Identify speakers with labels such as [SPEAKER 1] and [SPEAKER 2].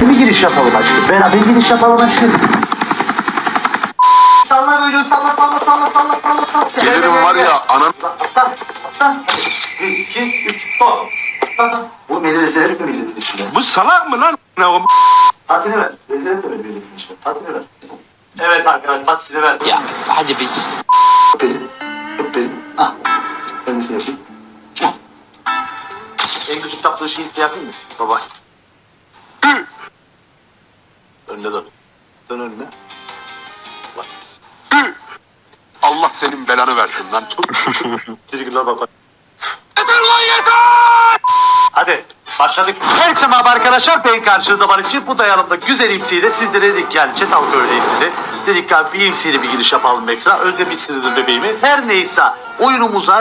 [SPEAKER 1] Bir giriş yapalım aşkım. Beraber giriş yapalım aşkım. Salla böyle salla salla salla salla salla salla.
[SPEAKER 2] Gelirim var ya.
[SPEAKER 1] Atla atla. Bir, iki, üç, stop. Atla. Bu beni rezil etme milletin içinde.
[SPEAKER 2] Bu salak mı lan?
[SPEAKER 1] Fatih'e ver. Rezil etme milletin içinde. Fatih'e ver. Evet arkadaşlar Fatih'e ver.
[SPEAKER 3] Ya hadi biz.
[SPEAKER 1] Öp beni. Öp beni. Ah. Yapayım. Ah. En küçük şeyi şey yapayım mı? Baba. Önüne dön. Dön önüne. Bak.
[SPEAKER 2] Allah senin belanı versin lan.
[SPEAKER 1] Çizgiler bak.
[SPEAKER 2] Yeter lan yeter!
[SPEAKER 1] Hadi başladık. Herkese merhaba arkadaşlar. Ben karşınızda için bu dayanımda güzel imsiyle sizlere dedik yani çetal öyleyse Dedik ki abi bir imsiyle bir giriş yapalım ekstra. Özlemişsinizdir bebeğimi. Her neyse oyunumuza